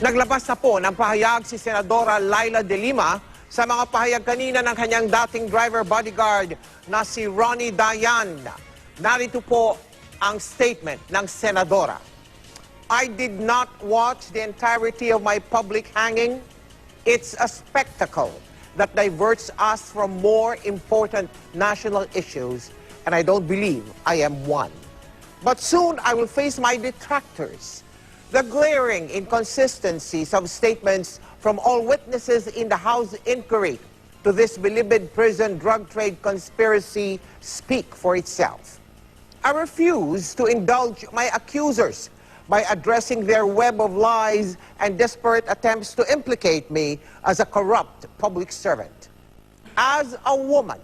Naglabas na po ng pahayag si Senadora Laila De Lima sa mga pahayag kanina ng kanyang dating driver bodyguard na si Ronnie Dayan. Narito po ang statement ng Senadora. I did not watch the entirety of my public hanging. It's a spectacle that diverts us from more important national issues, and I don't believe I am one. But soon I will face my detractors. The glaring inconsistencies of statements from all witnesses in the House inquiry to this Bilibid prison drug trade conspiracy speak for itself. I refuse to indulge my accusers by addressing their web of lies and desperate attempts to implicate me as a corrupt public servant. As a woman,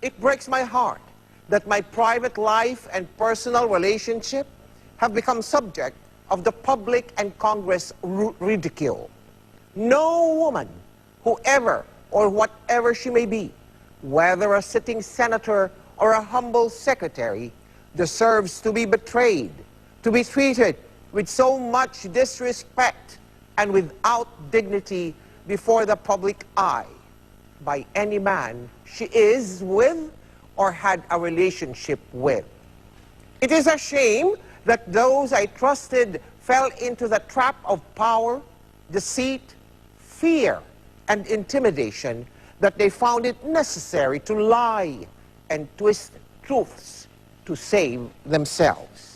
it breaks my heart that my private life and personal relationship have become subject of the public and Congress ridicule. No woman, whoever or whatever she may be, whether a sitting senator or a humble secretary, deserves to be betrayed, to be treated with so much disrespect and without dignity before the public eye by any man she is with or had a relationship with. It is a shame that those I trusted fell into the trap of power, deceit, fear, and intimidation that they found it necessary to lie and twist truths to save themselves.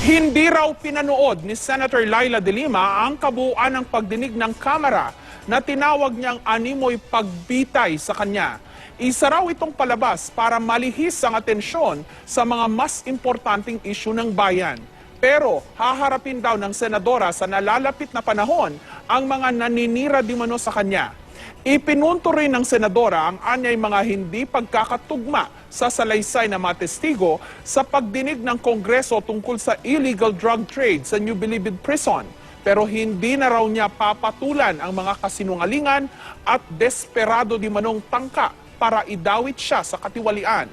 Hindi raw pinanood ni Senator Laila De Lima ang kabuuan ng pagdinig ng Kamara na tinawag niyang animoy pagbitay sa kanya. Isa raw itong palabas para malihis ang atensyon sa mga mas importanteng isyu ng bayan. Pero haharapin daw ng senadora sa nalalapit na panahon ang mga naninira di mano sa kanya. Ipinunto rin ng senadora ang anyay mga hindi pagkakatugma sa salaysay na mga testigo sa pagdinig ng Kongreso tungkol sa illegal drug trade sa New Bilibid Prison. Pero hindi na raw niya papatulan ang mga kasinungalingan at desperado di manong tangka para idawit siya sa katiwalian.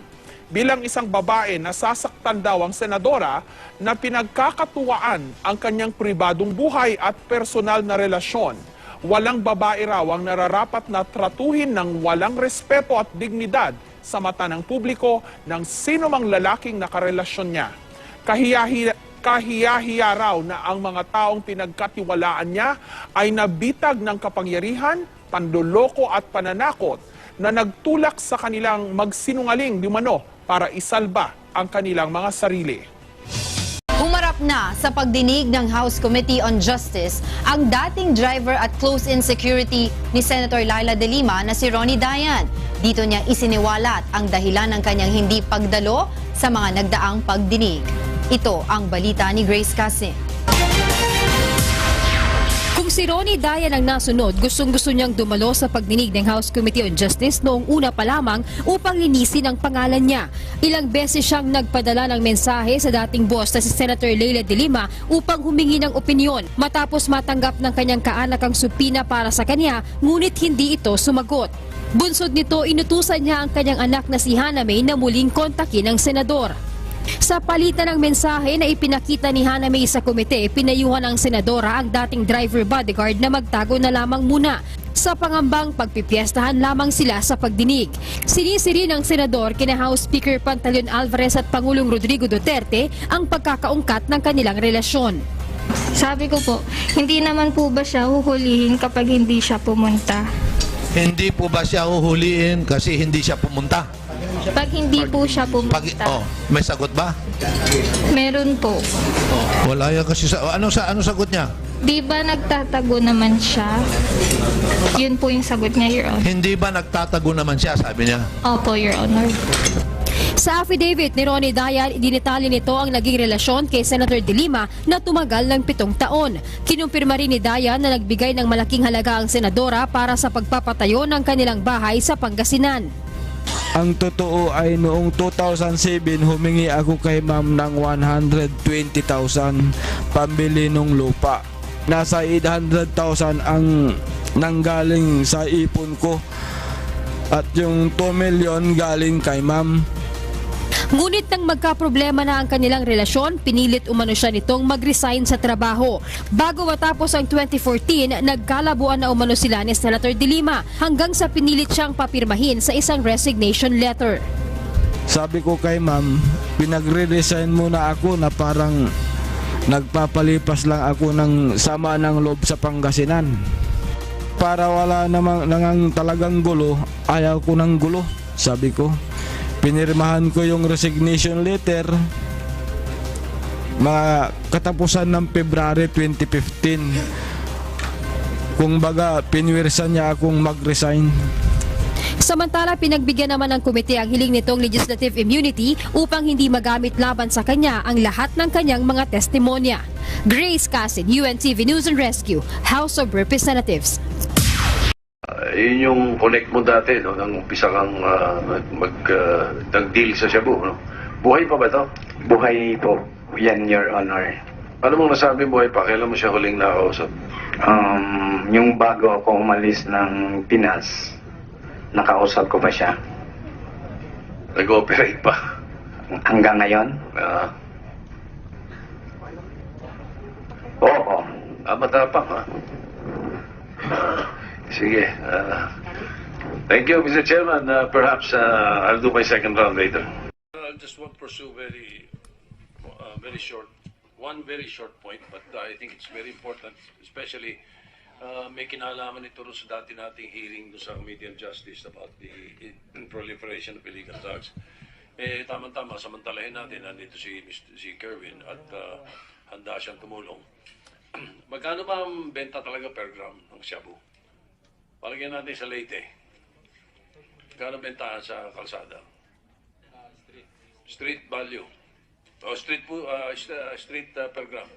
Bilang isang babae, nasasaktan daw ang senadora na pinagkakatuwaan ang kanyang pribadong buhay at personal na relasyon. Walang babae raw ang nararapat na tratuhin ng walang respeto at dignidad sa mata ng publiko ng sino mang lalaking nakarelasyon niya. Kahiyahi, kahiyahiya raw na ang mga taong pinagkatiwalaan niya ay nabitag ng kapangyarihan, panduloko at pananakot na nagtulak sa kanilang magsinungaling di mano para isalba ang kanilang mga sarili. Humarap na sa pagdinig ng House Committee on Justice ang dating driver at close-in security ni Senator Laila De Lima na si Ronnie Dayan. Dito niya isiniwalat ang dahilan ng kanyang hindi pagdalo sa mga nagdaang pagdinig. Ito ang balita ni Grace Casim. Kung si Ronnie Dayan ang nasunod, gustong-gusto niyang dumalo sa pagdinig ng House Committee on Justice noong una pa lamang upang linisin ang pangalan niya. Ilang beses siyang nagpadala ng mensahe sa dating boss na si Senator Leila de Lima upang humingi ng opinyon matapos matanggap ng kanyang kaanak ang supina para sa kanya ngunit hindi ito sumagot. Bunsod nito, inutusan niya ang kanyang anak na si Hana May na muling kontakin ng senador. Sa palitan ng mensahe na ipinakita ni Hana May sa komite, pinayuhan ng senadora ang dating driver bodyguard na magtago na lamang muna sa pangambang pagpipiestahan lamang sila sa pagdinig. Sinisiri ng senador kina House Speaker Pantaleon Alvarez at Pangulong Rodrigo Duterte ang pagkakaungkat ng kanilang relasyon. Sabi ko po, hindi naman po ba siya huhulihin kapag hindi siya pumunta? Hindi po ba siya huhuliin kasi hindi siya pumunta? Pag hindi po siya Pag, pumunta, oh, may sagot ba? meron po. Wala yan kasi sa ano sa ano sagot niya? Di ba nagtatago naman siya? Yun po yung sagot niya, Your Honor. Hindi ba nagtatago naman siya, sabi niya? Opo, Your Honor. Sa affidavit ni Ronnie Dayan, dinitali nito ang naging relasyon kay Senator De Lima na tumagal ng pitong taon. Kinumpirma rin ni Dayan na nagbigay ng malaking halaga ang senadora para sa pagpapatayo ng kanilang bahay sa Pangasinan. Ang totoo ay noong 2007 humingi ako kay ma'am ng 120,000 pambili ng lupa. Nasa 800,000 ang nanggaling sa ipon ko. At yung 2 million galing kay ma'am. Ngunit nang magkaproblema na ang kanilang relasyon, pinilit umano siya nitong mag-resign sa trabaho. Bago matapos ang 2014, nagkalabuan na umano sila ni Senator De Lima hanggang sa pinilit siyang papirmahin sa isang resignation letter. Sabi ko kay ma'am, pinagre-resign muna ako na parang nagpapalipas lang ako ng sama ng loob sa Pangasinan. Para wala namang nangang talagang gulo, ayaw ko ng gulo, sabi ko. Pinirmahan ko yung resignation letter mga katapusan ng February 2015. Kung baga, pinwirsan niya akong mag-resign. Samantala, pinagbigyan naman ng komite ang hiling nitong legislative immunity upang hindi magamit laban sa kanya ang lahat ng kanyang mga testimonya. Grace Casin, UNTV News and Rescue, House of Representatives. Yun yung connect mo dati, no? Nang umpisa kang uh, mag, uh, nag-deal sa Cebu, no? Buhay pa ba ito? Buhay po. Yan, Your Honor. Ano mong nasabi buhay pa? Kailan mo siya huling nakausap? Um, yung bago ako umalis ng Pinas, nakausap ko pa siya. Nag-ooperate pa? Hanggang ngayon? Ah, Oo. ah matapang, ha? Sige. ah. thank you, Mr. Chairman. Uh, perhaps uh, I'll do my second round later. I just want to pursue very, uh, very short, one very short point, but I think it's very important, especially uh, may kinalaman ito sa dati nating hearing doon sa Committee on Justice about the proliferation of illegal drugs. Eh, tama-tama, samantalahin natin, nandito si, Mr. si Kerwin at uh, handa siyang tumulong. Magkano ba ang benta talaga per gram ng shabu? Palagyan natin sa Leyte. Magkano bentahan sa kalsada? Street value. O street po, uh, st- street uh, per gram.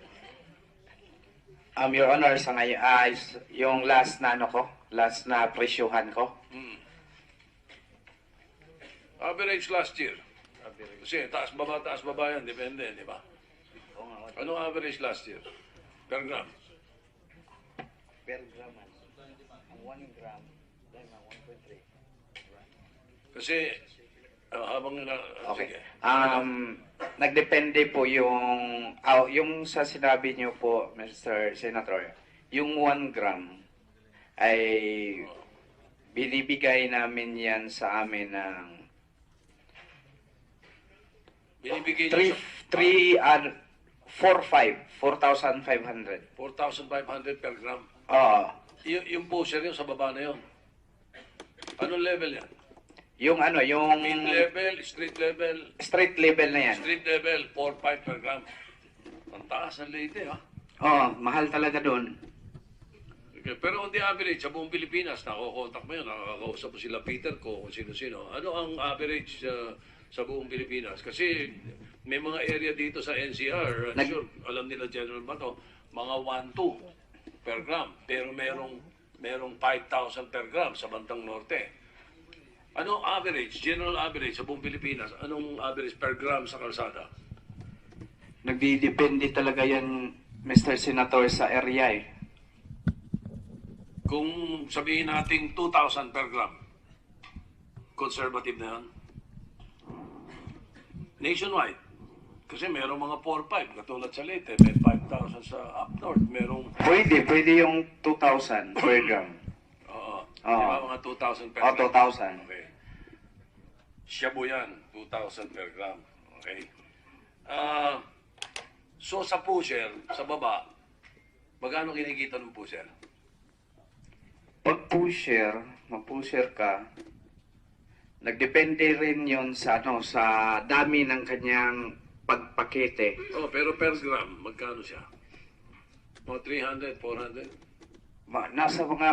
Um, Your Honor, sa ngayon, ah, yung last na ano ko, last na presyuhan ko, Average last year. Kasi taas baba, taas baba yan, depende, di ba? Ano average last year? Per gram. per gram, 1 gram, 1.3. Kasi uh, habang na... Okay. Sige. Um, nagdepende po yung, ah, yung sa sinabi niyo po, Mr. Senator, yung 1 gram ay binibigay namin yan sa amin ng Binibigay 3, niyo 3, and 4, 5, 4,500. sa 4,500 per gram. Oo. Y- yung pusher yun, sa baba na yun. Anong level yan? Yung ano, yung Mid level, street level, street level na yan. street level, 4-5 per gram. Ang taas ng Leyte, ha? Oo, mahal talaga doon. Okay, pero on the average, sa buong Pilipinas, nakokontak mo yun, nakakausap mo sila Peter ko, kung sino-sino. Ano ang average uh, sa buong Pilipinas? Kasi may mga area dito sa NCR, Nag- sure, alam nila General Bato, mga 1-2 per gram. Pero merong, merong 5,000 per gram sa bandang norte. Ano average, general average sa buong Pilipinas? Anong average per gram sa kalsada? Nagdidepende talaga yan, Mr. Senator, sa area eh. Kung sabihin natin 2,000 per gram, conservative na yan. Nationwide. Kasi merong mga 4-5, katulad sa Leyte, may 5,000 sa up north, merong, Pwede, pwede yung 2,000 per gram. oo, Oo. di ba mga 2,000 per O, gram? 2,000. Okay. Shabu yan, 2,000 per gram. Okay. Ah, so sa pusher, sa baba, magkano kinikita ng pusher? Pag pusher, mag-pusher ka, nagdepende rin yon sa ano sa dami ng kanyang pagpakete. Oh, pero per gram, magkano siya? Mga 300, 400? Ma- Nasa mga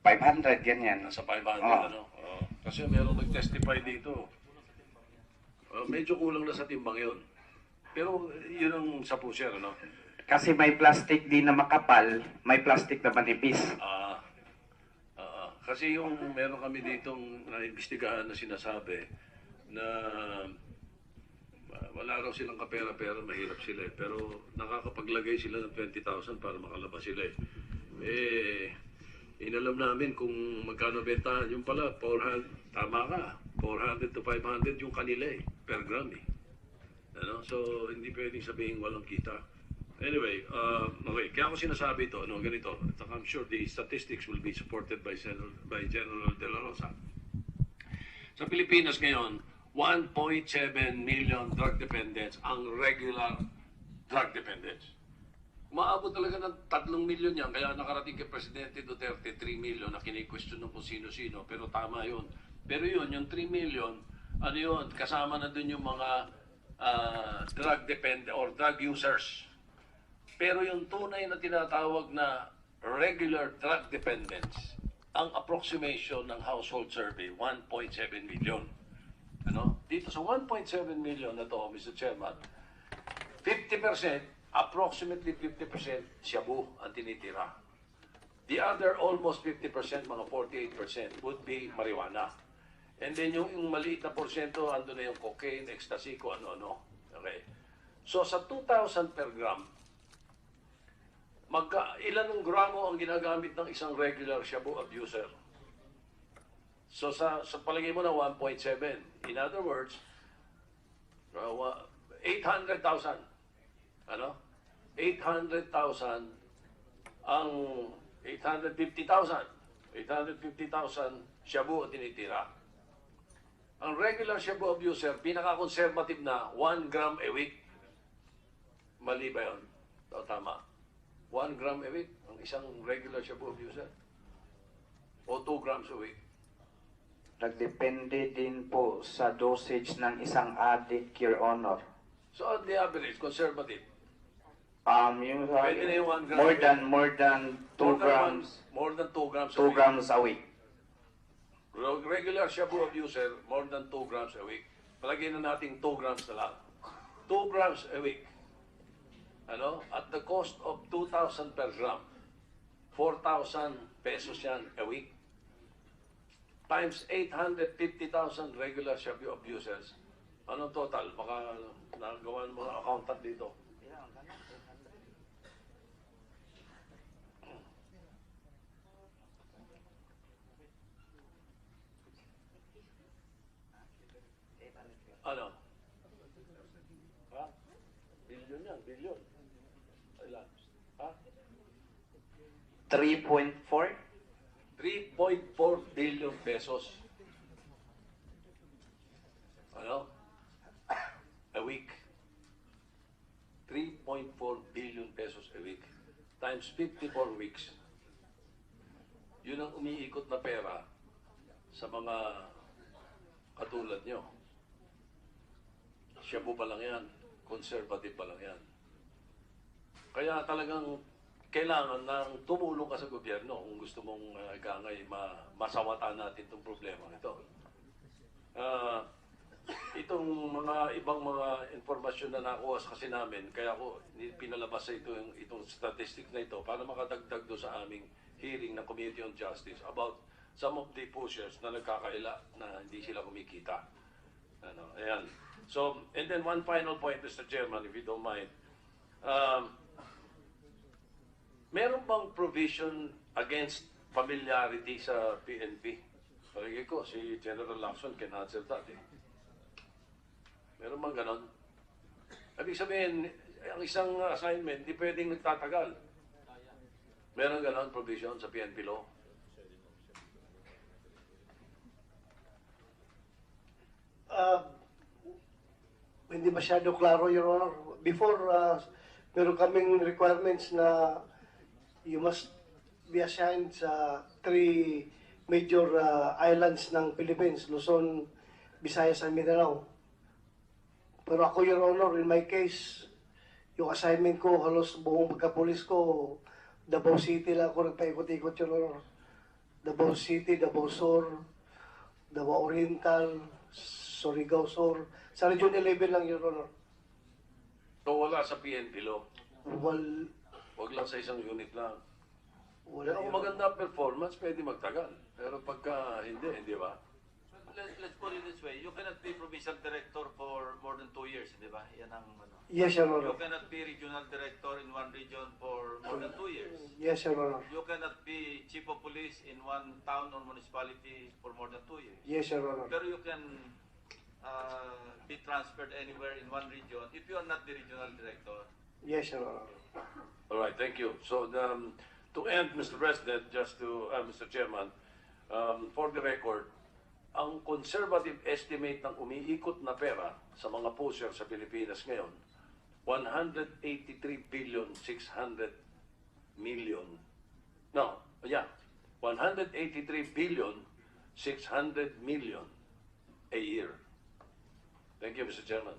500 ganyan. Nasa 500, Oo. ano? Oo. Kasi meron nag-testify dito. Uh, medyo kulang na sa timbang yun. Pero yun ang sa pusher, ano? Kasi may plastic din na makapal, may plastic na manipis. Ah, ah, kasi yung meron kami ditong naimbestigahan na sinasabi na Ah, wala raw silang kapera-pera, mahirap sila eh. Pero nakakapaglagay sila ng 20,000 para makalabas sila eh. Eh, inalam namin kung magkano bentahan. Yung pala, 400, tama ka, 400 to 500 yung kanila eh, per gram eh. Ano? So, hindi pwedeng sabihin walang kita. Anyway, uh, okay, kaya ako sinasabi ito, no, ganito, I'm sure the statistics will be supported by, Sen- by General De La Rosa. Sa Pilipinas ngayon, 1.7 million drug dependents ang regular drug dependents. Maabot talaga ng 3 milyon yan, kaya nakarating kay Presidente Duterte 3 million na kini-question ng kung sino-sino, pero tama yun. Pero yun, yung 3 million, ano yun, kasama na dun yung mga ah, drug dependent or drug users. Pero yung tunay na tinatawag na regular drug dependents, ang approximation ng household survey, 1.7 million. Ano? Dito sa 1.7 million na to, Mr. Chairman, 50%, approximately 50% shabu ang tinitira. The other almost 50%, mga 48% would be marijuana. And then yung, yung maliit na porsyento, ando na yung cocaine, ecstasy, kung ano-ano. Okay. So sa 2,000 per gram, magka, ilan ng gramo ang ginagamit ng isang regular shabu abuser? So sa, sa palagay mo na 1.7. In other words, uh, wa- 800,000. Ano? 800,000 ang 850,000. 850,000 shabu ang tinitira. Ang regular shabu abuser, pinaka-conservative na 1 gram a week. Mali ba yun? O tama. 1 gram a week ang isang regular shabu abuser. O 2 grams a week. Nagdepende din po sa dosage ng isang addict, Your Honor. So on the average, conservative. Um, yung sa- Pwede na yung one gram. more than more than 2 More than grams, one- More than 2 grams a 2 week. grams a week. Re- Regular shabu abuser, more than 2 grams a week. Palagay na natin 2 grams na lang. 2 grams a week. Ano? At the cost of 2,000 per gram. 4,000 pesos yan a week. Times 850,000 regular shabu abusers. Anong total? Baka nagawa ng mga accountant dito. Ano? Ha? Bilyon yan, bilyon. Ilan? Ha? 3.4? 3.4 billion pesos. Ano? A week. 3.4 billion pesos a week. Times 54 weeks. Yun ang umiikot na pera sa mga katulad nyo. Shabu pa lang yan. Conservative pa lang yan. Kaya talagang kailangan ng tumulong ka sa gobyerno kung gusto mong uh, gangay ma masawatan natin itong problema ito. Ah, itong mga ibang mga informasyon na nakuha sa kasi namin, kaya ako pinalabas sa ito yung itong statistic na ito para makadagdag do sa aming hearing ng Committee on Justice about some of the pushers na nagkakaila na hindi sila kumikita. Ano, ayan. So, and then one final point, Mr. Chairman, if you don't mind. Um, meron bang provision against familiarity sa PNP? Palagay ko, si General Lacson can answer that eh. Meron bang ganon? Ibig sabihin, ang isang assignment, di pwedeng nagtatagal. Meron ganon provision sa PNP law? Ah, hindi masyado klaro, Your Honor. Before, uh, meron kaming requirements na you must be assigned sa three major ah, islands ng Philippines, Luzon, Visayas, and Mindanao. Pero ako, Your Honor, in my case, yung assignment ko, halos buong pagkapulis ko, Davao City lang ako nagpaikot-ikot, Your Honor. Davao City, Davao Sur, Davao Oriental, Surigao Sur. Sa Region 11 lang, Your Honor. So wala sa PNP law. Wal, Huwag lang sa isang unit lang. wala, Kung Your Honor. maganda performance, pwede magtagal. Pero pagka hindi, hindi ba? let, let's put it this way. You cannot be provincial director for more than two years, di ba? Yan ang ano. Yes, Your You Honor. cannot be regional director in one region for more than two years. Yes, Your Honor. You cannot be chief of police in one town or municipality for more than two years. Yes, Your Honor. Pero you can uh, be transferred anywhere in one region if you are not the regional director. Yes, Your Honor. All right, thank you. So, um, to end, Mr. President, just to, uh, Mr. Chairman, um, for the record, ang conservative estimate ng umiikot na pera sa mga pusher sa Pilipinas ngayon, 183 billion 600 million. No, yeah, 183 billion 600 million a year. Thank you, Mr. Chairman.